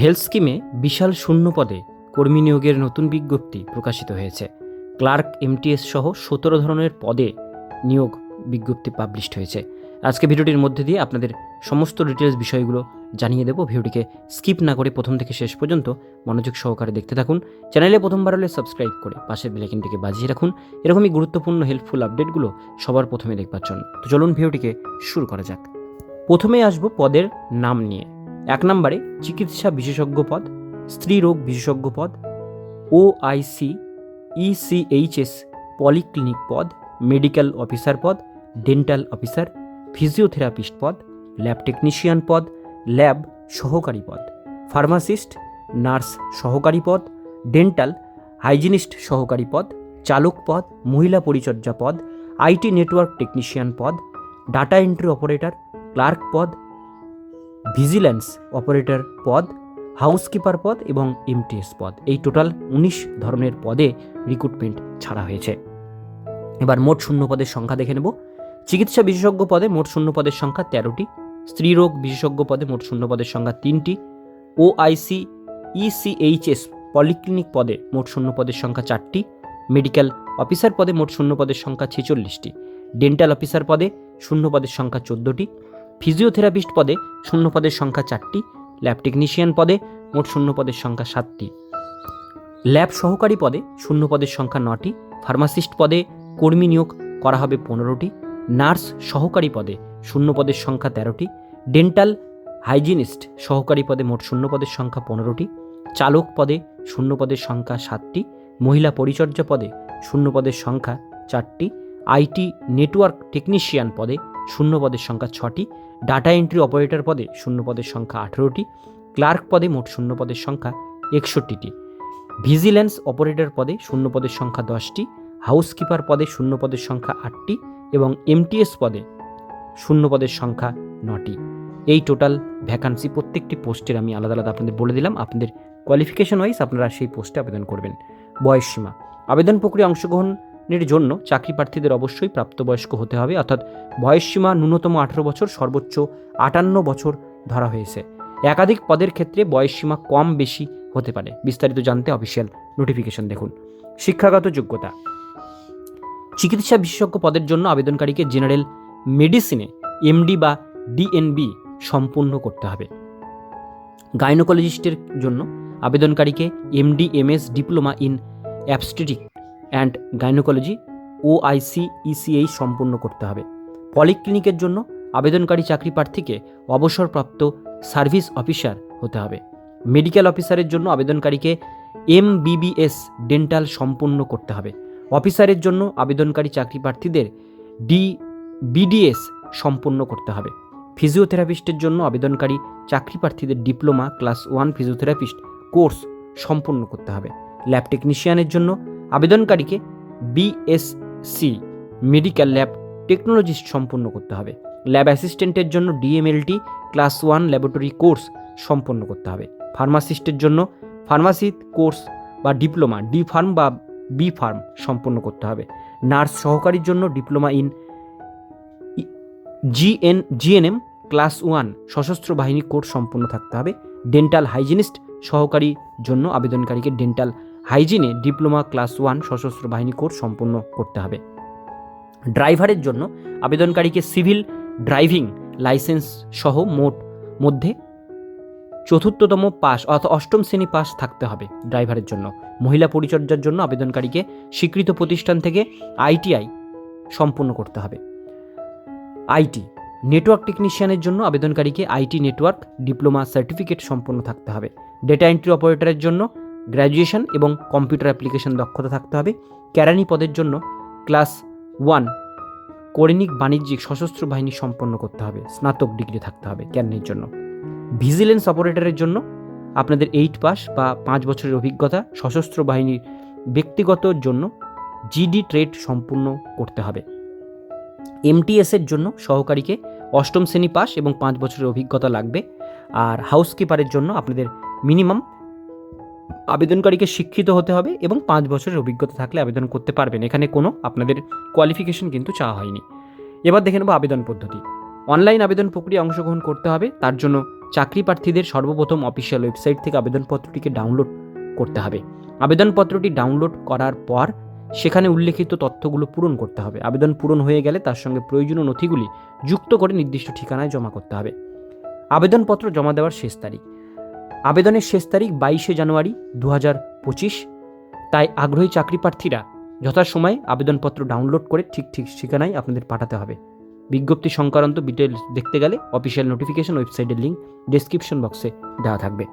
Health স্কিমে বিশাল শূন্য পদে কর্মী নিয়োগের নতুন বিজ্ঞপ্তি প্রকাশিত হয়েছে। ক্লার্ক, এমটিএস সহ সতেরো ধরনের পদে নিয়োগ বিজ্ঞপ্তি পাবলিশড হয়েছে। আজকে ভিডিওটির মধ্যে দিয়ে আপনাদের সমস্ত ডিটেলস বিষয়গুলো জানিয়ে দেবো। ভিডিওটিকে স্কিপ না করে প্রথম থেকে শেষ পর্যন্ত মনোযোগ সহকারে দেখতে থাকুন। চ্যানেলে প্রথমবার হলে সাবস্ক্রাইব করে পাশের বেলাইকিনটিকে বাজিয়ে রাখুন। এরকমই গুরুত্বপূর্ণ হেল্পফুল আপডেটগুলো সবার প্রথমে দেখবার জন্য। তো চলুন ভিডিওটিকে শুরু করা যাক। প্রথমে আসব পদের নাম নিয়ে। এক নম্বরে চিকিৎসা বিশেষজ্ঞ পদ, স্ত্রী রোগ বিশেষজ্ঞ পদ ও আইসি ইসিএইচএস পলিক্লিনিক পদ মেডিকেল অফিসার পদ ডেন্টাল অফিসার ফিজিওথেরাপিস্ট পদ ল্যাব টেকনিশিয়ান পদ ল্যাব সহকারী পদ ফার্মাসিস্ট নার্স সহকারী পদ ডেন্টাল হাইজিনিস্ট সহকারী পদ, চালক পদ, মহিলা পরিচর্যা পদ আইটি নেটওয়ার্ক টেকনিশিয়ান পদ ডাটা এন্ট্রি অপারেটর ক্লার্ক পদ ভিজিল্যান্স অপারেটর পদ, হাউসকিপার পদ এবং এমটিএস পদ। এই টোটাল উনিশ ধরনের পদে রিক্রুটমেন্ট ছাড়া হয়েছে। এবার মোট শূন্য পদের সংখ্যা দেখে নেব। চিকিৎসা বিশেষজ্ঞ পদে মোট শূন্য পদের সংখ্যা তেরোটি। স্ত্রীরোগ বিশেষজ্ঞ পদে মোট শূন্য পদের সংখ্যা তিনটি। ও আইসি ইসিএইচএস পলিক্লিনিক পদে মোট শূন্য পদের সংখ্যা চারটি। মেডিকেল অফিসার পদে মোট শূন্য পদের সংখ্যা ছেচল্লিশটি। ডেন্টাল অফিসার পদে শূন্য পদের সংখ্যা চোদ্দোটি। ফিজিওথেরাপিস্ট পদে শূন্য পদের সংখ্যা চারটি, ল্যাব টেকনিশিয়ান পদে মোট শূন্য পদের সংখ্যা সাতটি। ল্যাব সহকারী পদে শূন্য পদের সংখ্যা নটি, ফার্মাসিস্ট পদে কর্মী নিয়োগ করা হবে পনেরোটি, নার্স সহকারী পদে শূন্য পদের সংখ্যা তেরোটি, ডেন্টাল হাইজিনিস্ট সহকারী পদে মোট শূন্য পদের সংখ্যা পনেরোটি, চালক পদে শূন্য পদের সংখ্যা সাতটি, মহিলা পরিচর্যা পদে শূন্য পদের সংখ্যা চারটি, আইটি নেটওয়ার্ক টেকনিশিয়ান পদে শূন্য পদের সংখ্যা ছটি, ডাটা এন্ট্রি অপারেটর পদে শূন্য পদের সংখ্যা আঠেরোটি, ক্লার্ক পদে মোট শূন্য পদের সংখ্যা একষট্টিটি। ভিজিল্যান্স অপারেটর পদে শূন্য পদের সংখ্যা দশটি, হাউসকিপার পদে শূন্য পদের সংখ্যা আটটি এবং এমটিএস পদে শূন্য পদের সংখ্যা নটি। এই টোটাল ভ্যাকান্সি প্রত্যেকটি পোস্টের আমি আলাদা আলাদা আপনাদের বলে দিলাম। আপনাদের কোয়ালিফিকেশন ওয়াইজ আপনারা সেই পোস্টে আবেদন করবেন। বয়স সীমা আবেদন প্রক্রিয়া অংশগ্রহণের জন্য চাকরি প্রার্থীদের অবশ্যই প্রাপ্তবয়স্ক হতে হবে, অর্থাৎ বয়সসীমা ন্যূনতম আঠেরো বছর, সর্বোচ্চ আটান্ন বছর ধরা হয়েছে। একাধিক পদের ক্ষেত্রে বয়সসীমা কম বেশি হতে পারে। বিস্তারিত জানতে অফিসিয়াল নোটিফিকেশন দেখুন। শিক্ষাগত যোগ্যতা। চিকিৎসা বিশেষজ্ঞ পদের জন্য আবেদনকারীকে জেনারেল মেডিসিনে এমডি বা ডিএনবি সম্পূর্ণ করতে হবে। গাইনোকোলজিস্টের জন্য আবেদনকারীকে MD MS diploma in obstetric and gynaecology, O IC ইসিএই সম্পূর্ণ করতে হবে। পলিক্লিনিকের জন্য আবেদনকারী চাকরি প্রার্থীকে অবসরপ্রাপ্ত সার্ভিস অফিসার হতে হবে। মেডিকেল অফিসারের জন্য আবেদনকারীকে এমবিবিএস ডেন্টাল সম্পূর্ণ করতে হবে। অফিসারের জন্য আবেদনকারী চাকরি প্রার্থীদের ডি, বিডিএস সম্পূর্ণ করতে হবে। ফিজিওথেরাপিস্টের জন্য আবেদনকারী চাকরি প্রার্থীদের diploma class one physiotherapist course সম্পূর্ণ করতে হবে। ল্যাব টেকনিশিয়ানের জন্য আবেদনকারীকে বিএসসি মেডিকেল ল্যাব টেকনোলজিস্ট সম্পন্ন করতে হবে। ল্যাব অ্যাসিস্ট্যান্টের জন্য DMLT class one laboratory course সম্পন্ন করতে হবে। ফার্মাসিস্টের জন্য ফার্মাসি কোর্স বা ডিপ্লোমা ডি ফার্ম বা বি ফার্ম সম্পন্ন করতে হবে। নার্স সহকারীর জন্য diploma in GN GNM class one সশস্ত্র বাহিনী কোর্স সম্পন্ন থাকতে হবে। ডেন্টাল হাইজিনিস্ট সহকারী জন্য আবেদনকারীকে ডেন্টাল হাইজিনে ডিপ্লোমা ক্লাস ওয়ান সশস্ত্র বাহিনী কোর্স সম্পন্ন করতে হবে। ড্রাইভারের জন্য আবেদনকারীকে সিভিল ড্রাইভিং লাইসেন্স সহ মোট মধ্যে চতুর্থতম পাস অর্থাৎ অষ্টম শ্রেণি পাস থাকতে হবে ড্রাইভারের জন্য। মহিলা পরিচর্যার জন্য আবেদনকারীকে স্বীকৃত প্রতিষ্ঠান থেকে আইটিআই সম্পূর্ণ করতে হবে। আইটি, নেটওয়ার্ক টেকনিশিয়ানের জন্য আবেদনকারীকে আইটি নেটওয়ার্ক ডিপ্লোমা সার্টিফিকেট সম্পন্ন থাকতে হবে। ডেটা এন্ট্রি অপারেটরের জন্য গ্র্যাজুয়েশন এবং কম্পিউটার অ্যাপ্লিকেশন দক্ষতা থাকতে হবে। ক্যারানি পদের জন্য ক্লাস ওয়ান কৌণিক বাণিজ্যিক সশস্ত্র বাহিনী সম্পন্ন করতে হবে। স্নাতক ডিগ্রি থাকতে হবে ক্যারানির জন্য। ভিজিলেন্স অপারেটরের জন্য আপনাদের এইট পাস বা পাঁচ বছরের অভিজ্ঞতা সশস্ত্র বাহিনীর ব্যক্তিগত জন্য জিডি ট্রেড সম্পূর্ণ করতে হবে। এমটিএসের জন্য সহকারীকে অষ্টম শ্রেণি পাস এবং পাঁচ বছরের অভিজ্ঞতা লাগবে। আর হাউসকিপারের জন্য আপনাদের মিনিমাম আবেদনকারীকে শিক্ষিত হতে হবে এবং পাঁচ বছরের অভিজ্ঞতা থাকলে আবেদন করতে পারবেন। এখানে কোনো আপনাদের কোয়ালিফিকেশন কিন্তু চাওয়া হয়নি। এবার দেখে নেব আবেদন পদ্ধতি। অনলাইন আবেদন প্রক্রিয়া অংশগ্রহণ করতে হবে। তার জন্য চাকরি প্রার্থীদের সর্বপ্রথম অফিসিয়াল ওয়েবসাইট থেকে আবেদনপত্রটিকে ডাউনলোড করতে হবে। আবেদনপত্রটি ডাউনলোড করার পর সেখানে উল্লেখিত তথ্যগুলো পূরণ করতে হবে। আবেদন পূরণ হয়ে গেলে তার সঙ্গে প্রয়োজনীয় নথিগুলি যুক্ত করে নির্দিষ্ট ঠিকানায় জমা করতে হবে। আবেদনপত্র জমা দেওয়ার শেষ তারিখ। আবেদনের শেষ তারিখ বাইশে জানুয়ারি দু পঁচিশ। তাই আগ্রহী চাকরি প্রার্থীরা যথাসময়ে আবেদনপত্র ডাউনলোড করে ঠিক ঠিক ঠিকানায় আপনাদের পাঠাতে হবে। বিজ্ঞপ্তি সংক্রান্ত ডিটেলস দেখতে গেলে অফিসিয়াল নোটিফিকেশন ওয়েবসাইটের লিঙ্ক ডেসক্রিপশন বক্সে দেওয়া থাকবে।